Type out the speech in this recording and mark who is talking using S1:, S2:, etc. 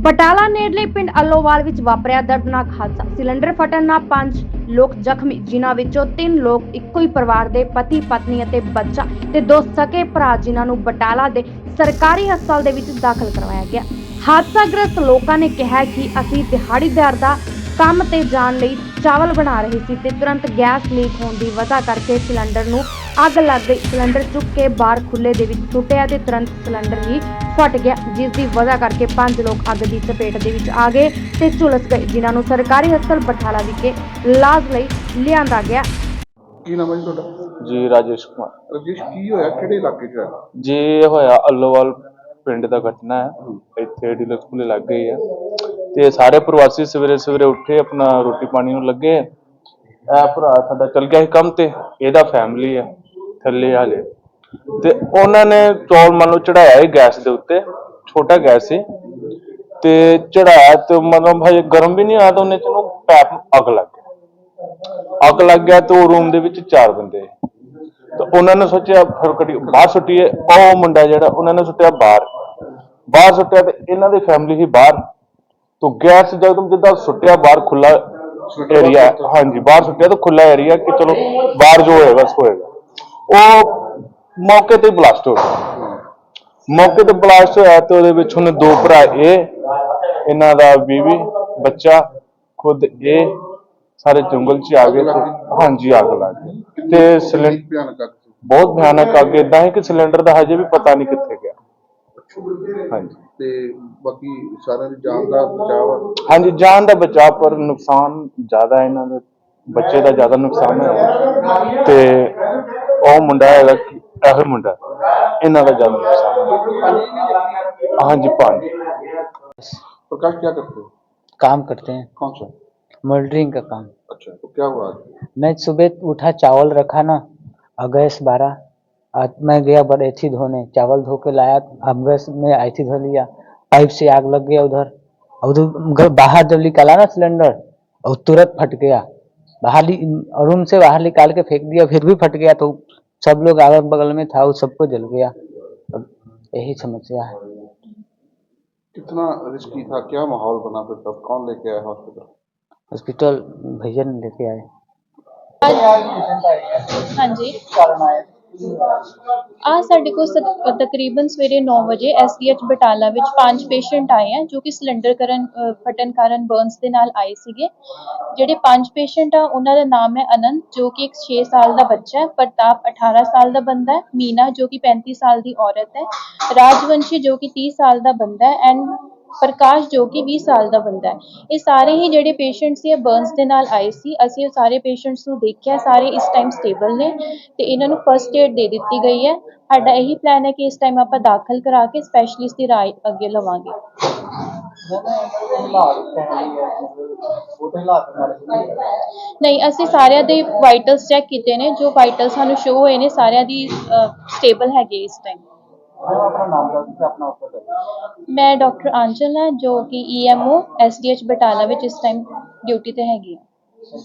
S1: ਬਟਾਲਾ ਨੇੜਲੇ ਪਿੰਡ ਅਲੋਵਾਲ ਵਿੱਚ ਵਾਪਰਿਆ ਦਰਦਨਾਕ ਹਾਦਸਾ। ਸਿਲੰਡਰ ਫਟਣ ਨਾਲ ਪੰਜ ਲੋਕ ਜ਼ਖਮੀ, ਜਿਨ੍ਹਾਂ ਵਿੱਚੋਂ ਤਿੰਨ ਲੋਕ ਇੱਕੋ ਹੀ ਪਰਿਵਾਰ ਦੇ ਪਤੀ, ਪਤਨੀ ਅਤੇ ਬੱਚਾ ਤੇ ਦੋ ਸਕੇ ਭਰਾ ਜਿਨ੍ਹਾਂ ਨੂੰ ਬਟਾਲਾ ਦੇ ਸਰਕਾਰੀ ਹਸਪਤਾਲ ਦੇ ਵਿੱਚ ਦਾਖਲ ਕਰਵਾਇਆ ਗਿਆ। ਹਾਦਸਾਗ੍ਰਸਤ ਲੋਕਾਂ ਨੇ ਕਿਹਾ ਕਿ ਅਸੀਂ ਦਿਹਾੜੀਦਾਰ ਦਾ ਕੰਮ ਤੇ ਜਾਣ ਲਈ ਚਾਵਲ ਬਣਾ ਰਹੇ ਸੀ ਤੇ ਤੁਰੰਤ ਗੈਸ ਲੀਕ ਹੋਣ ਦੀ ਵਜ੍ਹਾ ਕਰਕੇ ਸਿਲੰਡਰ ਨੂੰ ਅੱਗ ਲੱਗ ਗਈ। ਸਿਲੰਡਰ ਚੁੱਕ ਕੇ ਬਾਹਰ ਖੁੱਲੇ ਦੇ ਵਿੱਚ ਸੁੱਟਿਆ ਤੇ ਤੁਰੰਤ ਸਿਲੰਡਰ ਹੀ ਫਟ ਗਿਆ ਜਿਸ ਦੀ ਵਜ੍ਹਾ ਕਰਕੇ ਪੰਜ ਲੋਕ ਅੱਗ ਦੀ ਚਪੇਟ ਦੇ ਵਿੱਚ ਆ ਗਏ ਤੇ ਝੁਲਸ ਗਏ ਜਿਨ੍ਹਾਂ ਨੂੰ ਸਰਕਾਰੀ ਹਸਪਤਾਲ ਬਠਾਲਾ ਵਿਖੇ ਇਲਾਜ ਲਈ ਲਿਆਂਦਾ ਗਿਆ।
S2: ਕੀ ਨਾਮ ਹੈ ਜੀ ਤੁਹਾਡਾ?
S3: ਜੀ ਰਾਜੇਸ਼ ਕੁਮਾਰ।
S2: ਰਜੇਸ਼ ਕੀ ਹੋਇਆ? ਕਿਹੜੇ ਇਲਾਕੇ 'ਚ ਹੋਇਆ?
S3: ਜੀ ਇਹ ਹੋਇਆ ਅੱਲੋਵਾਲ ਪਿੰਡ ਦਾ ਘਟਨਾ ਹੈ। ਇੱਥੇ ਡੀਲਕਸ ਸਕੂਲੇ ਲੱਗ ਗਈ ਹੈ ਤੇ ਸਾਰੇ ਪ੍ਰਵਾਸੀ ਸਵੇਰੇ ਸਵੇਰੇ ਉੱਠੇ ਆਪਣਾ ਰੋਟੀ ਪਾਣੀ ਨੂੰ ਲੱਗੇ। ਇਹ ਭਰਾ ਸਾਡਾ ਚਲ ਗਿਆ ਸੀ ਕੰਮ ਤੇ, ਇਹਦਾ ਫੈਮਿਲੀ ਹੈ ਥੱਲੇ ਹਾਲੇ ਤੇ ਉਹਨਾਂ ਨੇ ਚੌਲ ਮੰਨ ਲਓ ਚੜਾਇਆ ਹੈ ਗੈਸ ਦੇ ਉੱਤੇ, ਛੋਟਾ ਗੈਸ ਸੀ। ਤੇ ਚੜਾਇਆ ਤੇ ਮਤਲਬ ਹਜੇ ਗਰਮ ਵੀ ਨਹੀਂ ਆਇਆ ਤਾਂ ਉਹਨੇ ਚ ਨੂੰ ਪੈਪ ਅੱਗ ਲੱਗ ਗਿਆ ਅੱਗ ਲੱਗ ਗਿਆ ਤੇ ਉਹ ਰੂਮ ਦੇ ਵਿੱਚ ਚਾਰ ਬੰਦੇ ਤੇ ਉਹਨਾਂ ਨੇ ਸੋਚਿਆ ਫਿਰ ਕਦੀ ਬਾਹਰ ਸੁੱਟੀਏ ਉਹ ਮੁੰਡਾ ਜਿਹੜਾ ਉਹਨਾਂ ਨੇ ਸੁੱਟਿਆ ਬਾਹਰ। ਬਾਹਰ ਸੁੱਟਿਆ ਤੇ ਇਹਨਾਂ ਦੀ ਫੈਮਿਲੀ ਸੀ ਬਾਹਰ। ਤੋਂ ਗੈਸ ਜਦੋਂ ਜਿੱਦਾਂ ਸੁੱਟਿਆ ਬਾਹਰ ਖੁੱਲਾ ਏਰੀਆ ਹਾਂਜੀ ਬਾਹਰ ਸੁੱਟਿਆ ਤਾਂ ਖੁੱਲਾ ਏਰੀਆ ਕਿ ਚਲੋ ਬਾਹਰ ਜੋ ਹੋਏਗਾ ਸੋ ਹੋਏਗਾ। ਉਹ ਮੌਕੇ ਤੇ ਬਲਾਸਟ ਹੋ ਗਿਆ। ਮੌਕੇ ਤੇ ਬਲਾਸਟ ਹੋਇਆ ਤੇ ਉਹਦੇ ਵਿੱਚ ਉਹਨੇ ਦੋ ਭਰਾ ਇਹ ਇਹਨਾਂ ਦਾ ਬੀਵੀ ਬੱਚਾ ਖੁਦ ਇਹ ਸਾਰੇ ਜੰਗਲ 'ਚ ਆ ਗਏ ਤੇ ਹਾਂਜੀ ਅੱਗ ਲੱਗ ਗਈ। ਤੇ ਸਿਲੰਡਰ ਬਹੁਤ ਭਿਆਨਕ ਅੱਗ ਇਦਾਂ ਹੈ ਕਿ ਸਿਲੰਡਰ ਦਾ ਹਜੇ ਵੀ ਪਤਾ ਨਹੀਂ ਕਿੱਥੇ ਗਿਆ। ਹਾਂਜੀ
S2: ਤੇ ਬਾਕੀ ਸਾਰਿਆਂ ਦੀ ਜਾਨ ਦਾ ਬਚਾਅ ਆ।
S3: ਹਾਂਜੀ ਜਾਨ ਦਾ ਬਚਾਅ ਪਰ ਨੁਕਸਾਨ ਜ਼ਿਆਦਾ ਹੈ ਇਹਨਾਂ ਦੇ ਬੱਚੇ ਦਾ ਜ਼ਿਆਦਾ ਨੁਕਸਾਨ ਹੈ ਤੇ ਉਹ ਮੁੰਡਾ ਹੈਗਾ ਕਿ ਇਹੋ ਮੁੰਡਾ ਇਹਨਾਂ ਦਾ ਜ਼ਿਆਦਾ ਨੁਕਸਾਨ ਹੈ ਹਾਂਜੀ ਪੰਜ
S2: प्रकाश क्या करते हो
S4: काम करते हैं
S2: कौन सा
S4: मोल्डरिंग का काम
S2: अच्छा तो क्या हुआ आज?
S4: मैं सुबह उठा चावल रखा ना और गैस बारह आज मैं गया बड़ेथी धोने चावल धो के लाया अब गैस में ऐथी धो लिया पाइप से आग लग गया उधर। और उधर बाहर जब निकाला ना सिलेंडर और तुरंत फट गया। बाहर रूम से बाहर निकाल के फेंक दिया फिर भी फट गया तो सब लोग अगल बगल में था वो सबको जल गया। यही समस्या है।
S2: कितना रिस्की था? क्या माहौल बना फिर तब? कौन लेके आया हॉस्पिटल?
S4: हॉस्पिटल भैया ने लेके आए।
S5: ਹਾਂਜੀ ਆ ਸਾਡੇ ਕੋਲ ਸਤ- ਤਕਰੀਬਨ ਸਵੇਰੇ 9 ਵਜੇ ਐਸਡੀਐਚ ਬਟਾਲਾ ਵਿੱਚ ਪੰਜ ਪੇਸ਼ੈਂਟ ਆਏ ਆ ਜੋ ਕਿ ਸਿਲੰਡਰ ਕਰਨ ਅ, ਫਟਣ ਕਾਰਨ ਬਰਨਸ ਦੇ ਨਾਲ ਆਏ ਸੀਗੇ। ਜਿਹੜੇ ਪੰਜ ਪੇਸ਼ੈਂਟ ਆ ਉਹਨਾਂ ਦਾ ਨਾਮ ਹੈ ਅਨੰਤ ਜੋ ਕਿ ਇੱਕ 6 ਸਾਲ ਦਾ ਬੱਚਾ ਹੈ ਪ੍ਰਤਾਪ 18 ਸਾਲ ਦਾ ਬੰਦਾ ਹੈ ਮੀਨਾ ਜੋ ਕਿ 35 ਸਾਲ ਦੀ ਔਰਤ ਹੈ ਰਾਜਵੰਸ਼ੀ ਜੋ ਕਿ 30 ਸਾਲ ਦਾ ਬੰਦਾ ਹੈ ਐਂਡ ਪ੍ਰਕਾਸ਼ ਜੋ ਕਿ 20 ਸਾਲ ਦਾ ਬੰਦਾ ਹੈ। ਇਹ ਸਾਰੇ ਹੀ ਜਿਹੜੇ ਪੇਸ਼ੈਂਟ ਸੀ, ਇਹ ਬਰਨਸ ਦੇ ਨਾਲ ਆਏ ਸੀ। ਅਸੀਂ ਉਹ ਸਾਰੇ ਪੇਸ਼ੈਂਟਸ ਨੂੰ ਦੇਖਿਆ, ਸਾਰੇ ਇਸ ਟਾਈਮ ਸਟੇਬਲ ਨੇ ਤੇ ਇਹਨਾਂ ਨੂੰ ਫਰਸਟ ਏਡ ਦੇ ਦਿੱਤੀ ਗਈ ਹੈ। ਸਾਡਾ ਇਹੀ ਪਲਾਨ ਹੈ ਕਿ ਇਸ ਟਾਈਮ ਆਪਾਂ ਦਾਖਲ ਕਰਾ ਕੇ ਸਪੈਸ਼ਲਿਸਟ ਦੀ ਰਾਏ ਅੱਗੇ ਲਵਾਂਗੇ। ਨਹੀਂ, ਅਸੀਂ ਸਾਰਿਆਂ ਦੇ ਵਾਈਟਲਸ ਚੈੱਕ ਕੀਤੇ ਨੇ, ਜੋ ਵਾਈਟਲ ਸਾਨੂੰ ਸ਼ੋ ਹੋਏ ਨੇ, ਸਾਰਿਆਂ ਦੀ ਸਟੇਬਲ ਹੈਗੇ ਇਸ ਟਾਈਮ ਮੈਂ ਡਾਕਟਰ ਆਂਚਲ ਹਾਂ ਜੋ ਕਿ ਈਐਮਓ ਐਸਡੀਐਚ ਬਟਾਲਾ ਵਿੱਚ ਇਸ ਟਾਈਮ ਡਿਊਟੀ ਤੇ ਹੈਗੀ ਹਾਂ।